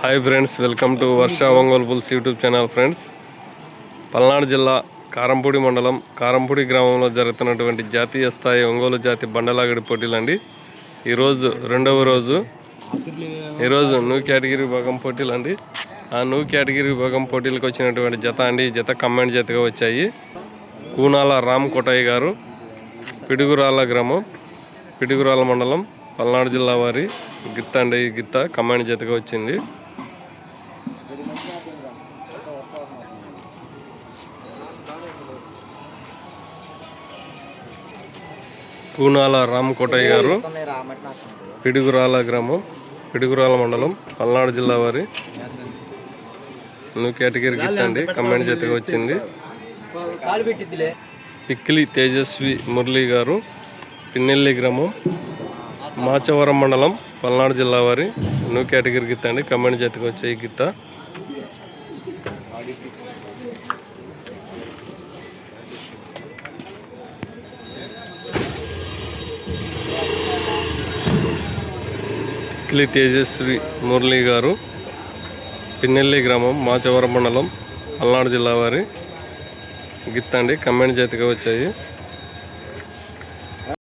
Hi friends welcome to Varsha Ongole pulls YouTube channel friends Palnadu జిల్లా కారంపూడి మండలం కారంపూడి గ్రామంలో జరుగుతున్నటువంటి జాతీయ స్థాయి ఒంగోలు జాతి బండలాగడి పోటీలండి. ఈరోజు రెండవ రోజు ఈరోజు న్యూ కేటగిరీ విభాగం పోటీలు అండి ఆ న్యూ కేటగిరీ విభాగం పోటీలకు వచ్చినటువంటి జత అండి జత కమాండ్ జతగా వచ్చాయి. కూనాల రామ్ కోటయ్య గారు పిడుగురాళ్ళ గ్రామం పిడుగురాళ్ళ మండలం పల్నాడు జిల్లా వారి గిత్త అండి ఈ గిత్త కమాండ్ జతగా వచ్చింది. కూనాల రామ్ కోటయ్య గారు. పిడుగురాల గ్రామం పిడుగురాల మండలం పల్నాడు జిల్లా వారి. న్యూ కేటగిరీ అండి కమాండ్ జతగా వచ్చింది. పిక్కిలి తేజస్వి మురళి గారు పిన్నెల్లి గ్రామం మాచవరం మండలం పల్నాడు జిల్లా వారి న్యూ కేటగిరీ గిత్త అండి. కమాండ్ జట్టుకు వచ్చే ఈ గిత్త. పిక్కిలి తేజస్వి మురళి గారు పిన్నెల్లి గ్రామం మాచవరం మండలం పల్నాడు జిల్లా వారి గిత్త అండి. కమ్మని జాతిగా వచ్చాయి.